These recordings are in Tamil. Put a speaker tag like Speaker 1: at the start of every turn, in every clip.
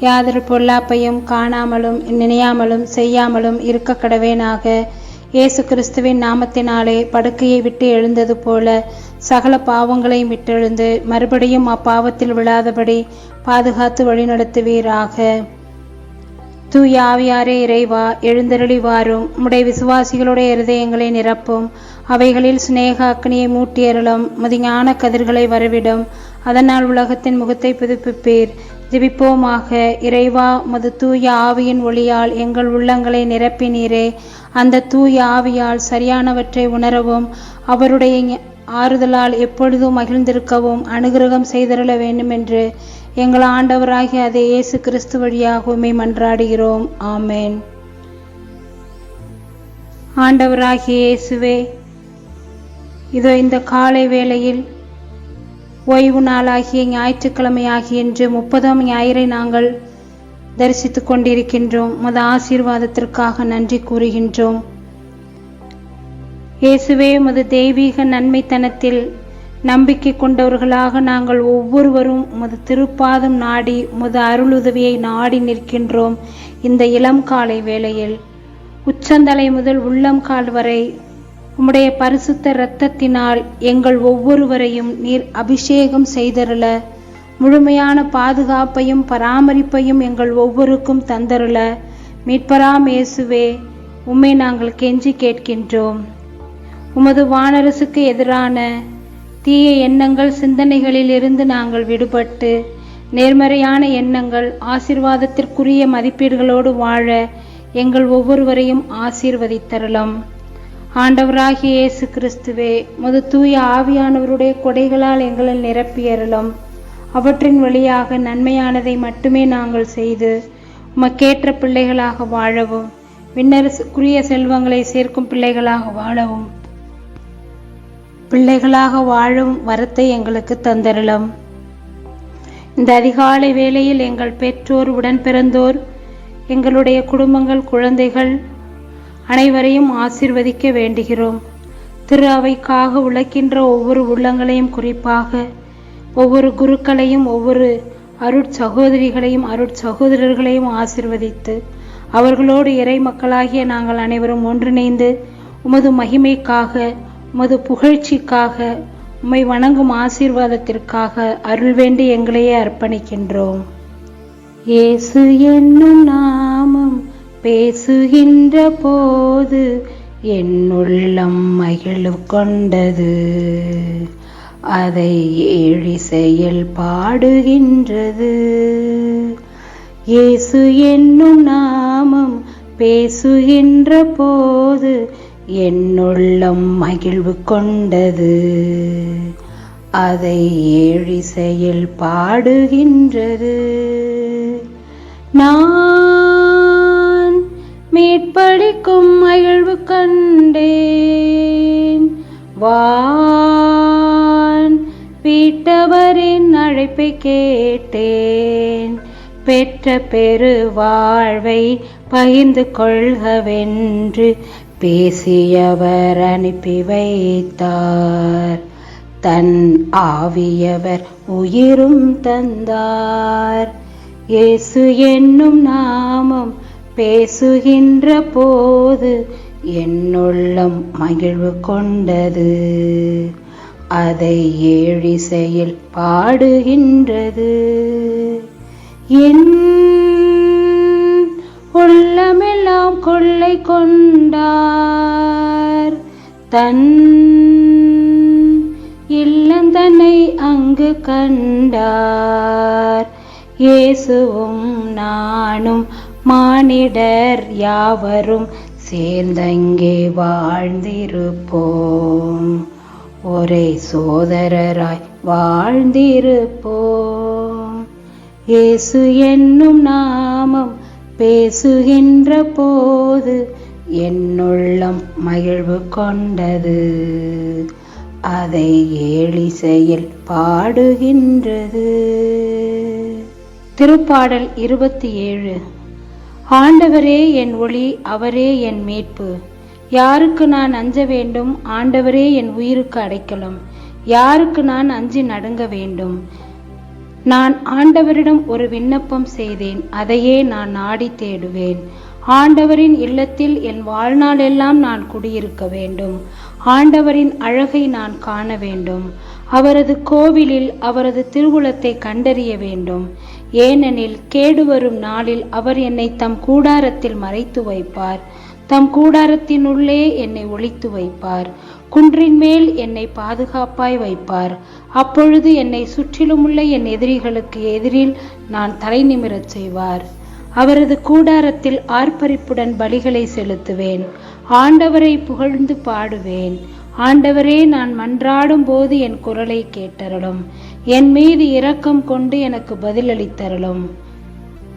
Speaker 1: யாதொரு பொல்லாப்பையும் காணாமலும் நினையாமலும் செய்யாமலும் இருக்க கடவேனாக. இயேசு கிறிஸ்துவின் நாமத்தினாலே படுக்கையை விட்டு எழுந்தது போல சகல பாவங்களையும் விட்டெழுந்து மறுபடியும் அப்பாவத்தில் விழாதபடி பாதுகாத்து வழிநடத்துவீராக. தூய ஆவியாரே இறைவா எழுந்தருளி வாரும் உம்முடைய விசுவாசிகளுடைய இருதயங்களை நிரப்பும். அவைகளில் சிநேக அக்னியை மூட்டியருளும். முதிஞான கதிர்களை வரவிடும். அதனால் உலகத்தின் முகத்தை புதுப்பிப்பீர். ஜிபிப்போமாக. இறைவா மது தூய ஆவியின் ஒளியால் எங்கள் உள்ளங்களை நிரப்பினீரே. அந்த தூய ஆவியால் சரியானவற்றை உணரவும் அவருடைய ஆறுதலால் எப்பொழுதும் மகிழ்ந்திருக்கவும் அனுகிரகம் செய்தருள வேண்டுமென்று எங்கள் ஆண்டவராகிய அதை இயேசு கிறிஸ்து வழியாக மன்றாடுகிறோம். ஆமேன். ஆண்டவராகிய இயேசுவே இதோ இந்த காலை வேளையில் ஓய்வு நாளாகிய ஞாயிற்றுக்கிழமை ஆகிய இன்று முப்பதாம் ஞாயிறை நாங்கள் தரிசித்துக் கொண்டிருக்கின்றோம். மத ஆசீர்வாதத்திற்காக நன்றி கூறுகின்றோம். இயேசுவே மது தெய்வீக நன்மைத்தனத்தில் நம்பிக்கை கொண்டவர்களாக நாங்கள் ஒவ்வொருவரும் உமது திருப்பாதம் நாடி உமது அருளுதவியை நாடி நிற்கின்றோம் இந்த இளம் காலை வேளையில். உச்சந்தலை முதல் உள்ளம் கால் வரை உம்முடைய பரிசுத்த இரத்தத்தினால் எங்கள் ஒவ்வொருவரையும் நீர் அபிஷேகம் செய்தருள. முழுமையான பாதுகாப்பையும் பராமரிப்பையும் எங்கள் ஒவ்வொருக்கும் தந்தருள. மீட்பராம் இயேசுவே உம்மை நாங்கள் கெஞ்சி கேட்கின்றோம். உமது வானரசுக்கு எதிரான தீய எண்ணங்கள் சிந்தனைகளில் இருந்து நாங்கள் விடுபட்டு நேர்மறையான எண்ணங்கள் ஆசீர்வாதத்திற்குரிய மதிப்பீடுகளோடு வாழ எங்கள் ஒவ்வொருவரையும் ஆசீர்வதித்தருளும். ஆண்டவராகிய இயேசு கிறிஸ்துவே முது தூய ஆவியானவருடைய கொடைகளால் எங்களை நிரப்பியறலும் அவற்றின் வழியாக நன்மையானதை மட்டுமே நாங்கள் செய்து உமக்கேற்ற பிள்ளைகளாக வாழவும். விண்ணரசுக்குரிய செல்வங்களை சேர்க்கும் பிள்ளைகளாக வாழவும். பிள்ளைகளாக வாழும் வரத்தை எங்களுக்கு தந்தரலும் இந்த அதிகாலை வேளையில் எங்கள் பெற்றோர் உடன் பிறந்தோர் எங்களுடைய குடும்பங்கள் குழந்தைகள் அனைவரையும் ஆசிர்வதிக்க வேண்டுகிறோம். திரு அவைக்காக உழைக்கின்ற ஒவ்வொரு உள்ளங்களையும் குறிப்பாக ஒவ்வொரு குருக்களையும் ஒவ்வொரு அருட்சகோதரிகளையும் அருட்சகோதரர்களையும் ஆசிர்வதித்து அவர்களோடு இறை மக்களாகிய நாங்கள் அனைவரும் ஒன்றிணைந்து உமது மகிமைக்காக உமது புகழ்ச்சிக்காக உம்மை வணங்கும் ஆசீர்வாதத்திற்காக அருள் வேண்டி எங்களையே அர்ப்பணிக்கின்றோம். இயேசு என்னும் நாமம் பேசுகின்ற போது என்னுள்ளம் மகிழ்வு கொண்டது. அதை ஏழிசையில் பாடுகின்றது. இயேசு என்னும் நாமம் பேசுகின்ற போது என்னுள்ளம் மகிழ்வு கொண்டது. அதை ஏழிசையில் பாடுகின்றது. நான் வான். வீட்டவரின் அழைப்பை கேட்டேன். பெற்ற பெரு வாழ்வை பகிர்ந்து கொள்கவென்று பேசியவர் அனுப்பி வைத்தார். தன் ஆவியவர் உயிரும் தந்தார். இயேசு என்னும் நாமம் பேசுகின்ற போது என்னுள்ளம் மகிழ்வு கொண்டது. அதை ஏழிசையில் பாடுகின்றது. என் உள்ளமெல்லாம் கொள்ளை கொண்டார். தன் இல்லந்தனை அங்கு கண்டார். இயேசுவும் நானும் மானிடர் யாவரும் சேர்ந்தங்கே வாழ்ந்திருப்போம். ஒரே சோதரராய் வாழ்ந்திருப்போம். இயேசு என்னும் நாமம் பேசுகின்ற போது என்னுள்ளம் மகிழ்வு கொண்டது. அதை ஏழிசையில் பாடுகின்றது. திருப்பாடல் இருபத்தி ஏழு. ஆண்டவரே என் ஒளி அவரே என் மீட்பு. யாருக்கு நான் அஞ்ச வேண்டும் ஆண்டவரே என் உயிருக்கு அடைக்கலம். யாருக்கு நான் அஞ்சி நடுங்க வேண்டும்? நான் ஆண்டவரிடம் ஒரு விண்ணப்பம் செய்தேன் அதையே நான் நாடி தேடுவேன். ஆண்டவரின் இல்லத்தில் என் வாழ்நாளெல்லாம் நான் குடியிருக்க வேண்டும். ஆண்டவரின் அழகை நான் காண வேண்டும். அவரது கோவிலில் அவரது திருவுளத்தை கண்டறிய வேண்டும். ஏனெனில் கேடு வரும் நாளில் அவர் என்னை தம் கூடாரத்தில் மறைத்து வைப்பார். தம் கூடாரத்தினுள்ளே என்னை ஒழித்து வைப்பார். குன்றின் மேல் என்னை பாதுகாப்பாய் வைப்பார். அப்பொழுது என்னை சுற்றிலுமுள்ள என் எதிரிகளுக்கு எதிரில் நான் தலை நிமிரச் செய்வார். அவரது கூடாரத்தில் ஆர்ப்பரிப்புடன் பலிகளை செலுத்துவேன். ஆண்டவரை புகழ்ந்து பாடுவேன். ஆண்டவரே நான் மன்றாடும் போது என் குரலை கேட்டருளும். என் மீது இரக்கம் கொண்டு எனக்கு பதிலளித்தருளும்.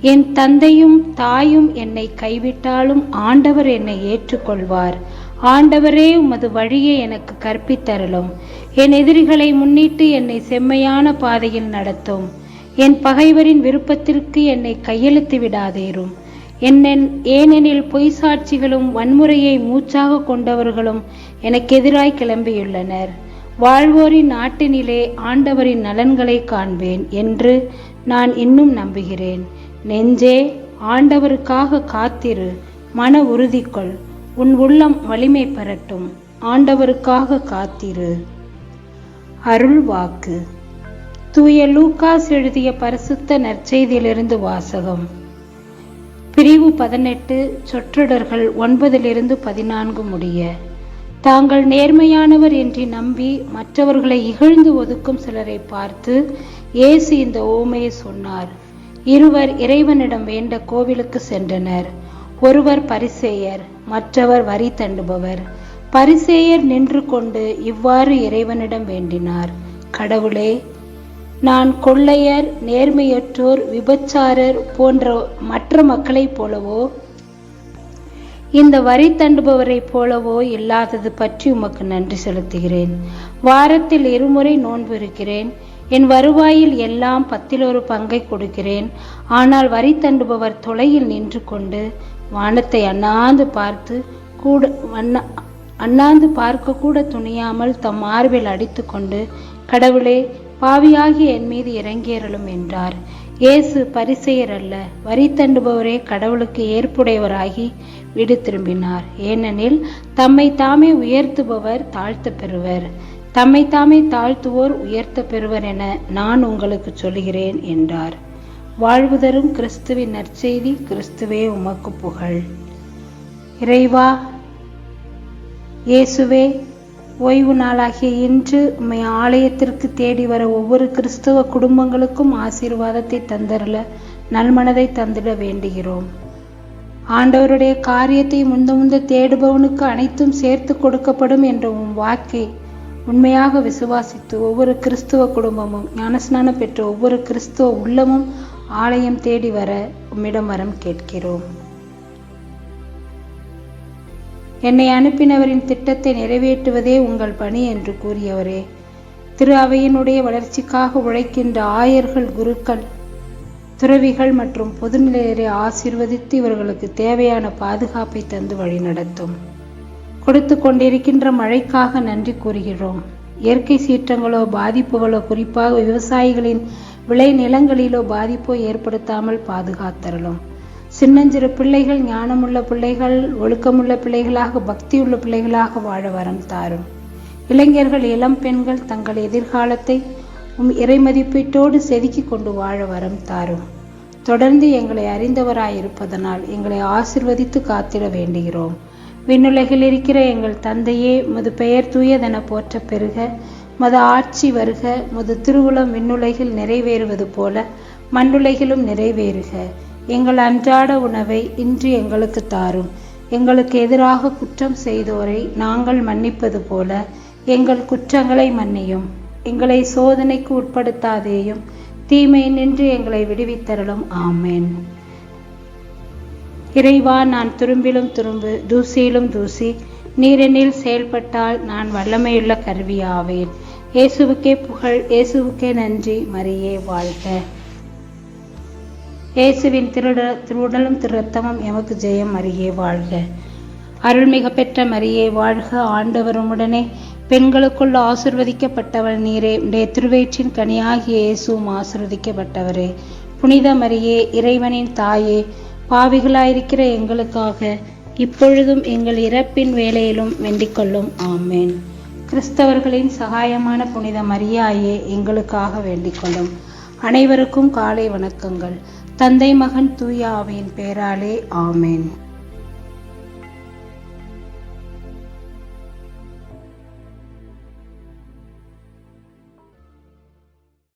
Speaker 1: என் தந்தையும் தாயும் என்னை கைவிட்டாலும் ஆண்டவர் என்னை ஏற்றுக்கொள்வார். ஆண்டவரே உமது வழியை எனக்கு கற்பித்தருளும். என் எதிரிகளை முன்னிட்டு என்னை செம்மையான பாதையில் நடத்தும். என் பகைவரின் விருப்பத்திற்கு என்னை கையெழுத்து விடாதேரும் என்னென் ஏனெனில் பொய் சாட்சிகளும் வன்முறையை மூச்சாக கொண்டவர்களும் எனக்கு எதிராய் கிளம்பியுள்ளனர். வாழ்வோரின் நாட்டினிலே ஆண்டவரின் நலன்களை காண்பேன் என்று நான் இன்னும் நம்புகிறேன். நெஞ்சே ஆண்டவருக்காக காத்திரு மன உறுதிக்கொள் உன் உள்ளம் வலிமை பெறட்டும் ஆண்டவருக்காக காத்திரு. அருள் வாக்கு தூய லூக்காஸ் எழுதிய பரிசுத்த நற்செய்தியிலிருந்து வாசகம். பிரிவு பதினெட்டு சொற்றொடர்கள் ஒன்பதிலிருந்து பதினான்கு முடிய. தாங்கள் நேர்மையானவர் என்று நம்பி மற்றவர்களை இகழ்ந்து ஒதுக்கும் சிலரை பார்த்து இயேசு இந்த ஓமையை சொன்னார். இருவர் இறைவனிடம் வேண்ட கோவிலுக்கு சென்றனர். ஒருவர் பரிசேயர் மற்றவர் வரி தண்டுபவர். பரிசேயர் நின்று கொண்டு இவ்வாறு இறைவனிடம் வேண்டினார். கடவுளே நான் கொள்ளையர் நேர்மையற்றோர் விபச்சாரர் போன்ற மற்ற மக்களைப் போலவோ? இந்த வரி தண்டுபவரைப் போலவோ இல்லாதது பற்றி உமக்கு நன்றி செலுத்துகிறேன். வாரத்தில் இருமுறை நோன்பு இருக்கிறேன். என் வருவாயில் எல்லாம் பத்தில் ஒரு பங்கை கொடுக்கிறேன். ஆனால் வரி தண்டுபவர் தொலையில் நின்று கொண்டு வானத்தை அண்ணாந்து பார்த்து கூட அண்ணாந்து பார்க்க கூட துணியாமல் தம் மார்பில் அடித்துக்கொண்டு கடவுளே பாவியாகி என் மீது இறங்கியருளும் என்றார். இயேசு பரிசெயர் அல்ல வரி தண்டுபவரே கடவுளுக்கு ஏற்புடையவராகி வீடு திரும்பினார். ஏனெனில் தம்மை தாமே உயர்த்துபவர் தாழ்த்த பெறுவர். தம்மை தாமே தாழ்த்துவோர் உயர்த்த பெறுவர் என நான் உங்களுக்கு சொல்கிறேன் என்றார். வாழ்வு தரும் கிறிஸ்துவின் நற்செய்தி கிறிஸ்துவே உமக்கு புகழ். இறைவா இயேசுவே ஓய்வு நாளாகிய இன்று உம்மை ஆலயத்திற்கு தேடி வர ஒவ்வொரு கிறிஸ்துவ குடும்பங்களுக்கும் ஆசீர்வாதத்தை தந்தரல நல்மனதை தந்திட வேண்டுகிறோம். ஆண்டவருடைய காரியத்தை முந்த முந்த தேடுபவனுக்கு அனைத்தும் சேர்த்து கொடுக்கப்படும் என்ற உம் வாக்கை உண்மையாக விசுவாசித்து ஒவ்வொரு கிறிஸ்துவ குடும்பமும் ஞானஸ்நானம் பெற்ற ஒவ்வொரு கிறிஸ்துவ உள்ளமும் ஆலயம் தேடி வர உம்மிடம் வரம் கேட்கிறோம். என்னை அனுப்பினவரின் திட்டத்தை நிறைவேற்றுவதே உங்கள் பணி என்று கூறியவரே. திரு அவையினுடைய வளர்ச்சிக்காக உழைக்கின்ற ஆயர்கள் குருக்கள் துறவிகள் மற்றும் பொதுநிலையரை ஆசிர்வதித்து இவர்களுக்கு தேவையான பாதுகாப்பை தந்து வழிநடத்தும் கொடுத்து கொண்டிருக்கின்ற மழைக்காக நன்றி கூறுகிறோம். இயற்கை சீற்றங்களோ பாதிப்புகளோ குறிப்பாக விவசாயிகளின் விளை நிலங்களிலோ பாதிப்போ ஏற்படுத்தாமல் பாதுகாத்தரலும் சின்னஞ்சிறு பிள்ளைகள் ஞானமுள்ள பிள்ளைகள் ஒழுக்கமுள்ள பிள்ளைகளாக பக்தியுள்ள பிள்ளைகளாக வாழ வரம் தாரும். இளைஞர்கள் இளம் பெண்கள் தங்கள் எதிர்காலத்தை உம் இறைமதிப்பீட்டோடு செதுக்கி கொண்டு வாழ வரம் தாரும். தொடர்ந்து எங்களை அறிந்தவராயிருப்பதனால் எங்களை ஆசிர்வதித்து காத்திட வேண்டுகிறோம். விண்ணுலகில் இருக்கிற எங்கள் தந்தையே மது பெயர் தூயதென போற்ற பெருக மது ஆட்சி வருக மது திருவுளம் விண்ணுலகில் நிறைவேறுவது போல மண்ணுலகிலும் நிறைவேறுக. எங்கள் அன்றாட உணவை இன்று எங்களுக்கு தாரும். எங்களுக்கு எதிராக குற்றம் செய்தோரை நாங்கள் மன்னிப்பது போல எங்கள் குற்றங்களை மன்னியும். எங்களை சோதனைக்கு உட்படுத்தாதேயும் தீமை நின்று எங்களை விடுவித்தரலும் ஆமேன். இறைவா நான் துரும்பிலும் துரும்பு தூசியிலும் தூசி நீரெனில் செயல்பட்டால் நான் வல்லமையுள்ள கருவியாவேன். இயேசுவுக்கே புகழ் இயேசுவுக்கே நன்றி மரியே வாழ்க. இயேசுவின் திருட திருடலும் திருத்தமும் எமக்கு ஜெயம் மரியே வாழ்க. அருள்மிக பெற்ற மரியே வாழ்க ஆண்டவருமுடனே. பெண்களுக்குள் ஆசிர்வதிக்கப்பட்டவள் நீரே. உடைய திருவயிற்றின் கனியாகிய இயேசுவும் ஆசிர்வதிக்கப்பட்டவரே. புனித மரியே இறைவனின் தாயே பாவிகளாயிருக்கிற எங்களுக்காக இப்பொழுதும் எங்கள் இறப்பின் வேலையிலும் வேண்டிக்கொள்ளும். ஆமேன். கிறிஸ்தவர்களின் சகாயமான புனித மரியாயே எங்களுக்காக வேண்டிக்கொள்ளும். அனைவருக்கும் காலை வணக்கங்கள். தந்தை மகன் தூய ஆவியின் பேராலே ஆமேன்.